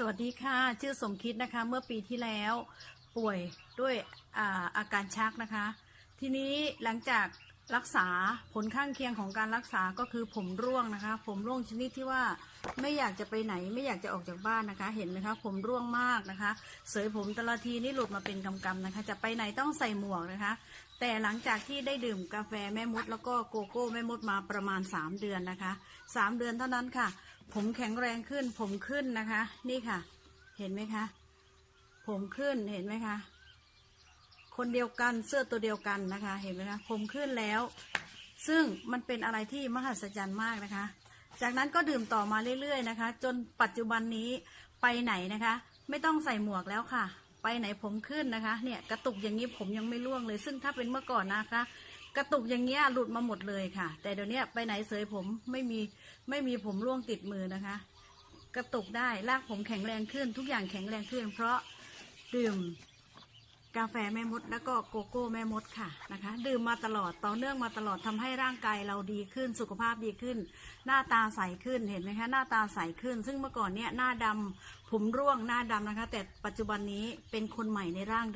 สวัสดีค่ะ ชื่อสมคิดนะคะ เมื่อปีที่แล้วป่วยด้วยอาอาการชักนะคะ ทีนี้หลังจากรักษาผลข้างเคียงของการรักษาก็คือผมร่วงนะคะ ผมร่วงชนิดที่ว่าไม่อยากจะไปไหนไม่อยากจะออกจากบ้านนะคะ เห็นไหมคะผมร่วงมากนะคะ เสยผมแต่ละทีนี่หลุดมาเป็นกำๆนะคะ จะไปไหนต้องใส่หมวกนะคะ แต่หลังจากที่ได้ดื่มกาแฟแม่มด แล้วก็โกโก้แม่มดมาประมาณ 3 เดือนนะคะสามเดือนเท่านั้นค่ะ ผมแข็งแรงขึ้น ผมขึ้นนะคะ นี่ค่ะ เห็นไหมคะ ผมขึ้นเห็นไหมคะ คนเดียวกันเสื้อตัวเดียวกันนะคะ เห็นไหมคะผมขึ้นแล้ว ซึ่งมันเป็นอะไรที่มหัศจรรย์มากนะคะ จากนั้นก็ดื่มต่อมาเรื่อยๆนะคะ จนปัจจุบันนี้ไปไหนนะคะ ไม่ต้องใส่หมวกแล้วค่ะ ไปไหนผมขึ้นนะคะ เนี่ยกระตุกอย่างนี้ผมยังไม่ร่วงเลย ซึ่งถ้าเป็นเมื่อก่อนนะคะ กระตุกอย่างเงี้ยหลุดมาหมดเลยค่ะ แต่เดี๋ยวนี้ไปไหนเสยผมไม่มีไม่มีผมร่วงติดมือนะคะ กระตุกได้ลากผมแข็งแรงขึ้น ทุกอย่างแข็งแรงขึ้น เพราะดื่มกาแฟแม่มด แล้วก็โกโก้แม่มดค่ะนะคะ ดื่มมาตลอดต่อเนื่องมาตลอดทำให้ร่างกายเราดีขึ้นสุขภาพดีขึ้น หน้าตาใสขึ้นเห็นไหมคะหน้าตาใสขึ้น ซึ่งเมื่อก่อนเนี้ยหน้าดำผมร่วงหน้าดำนะคะ แต่ปัจจุบันนี้เป็นคนใหม่ในร่าง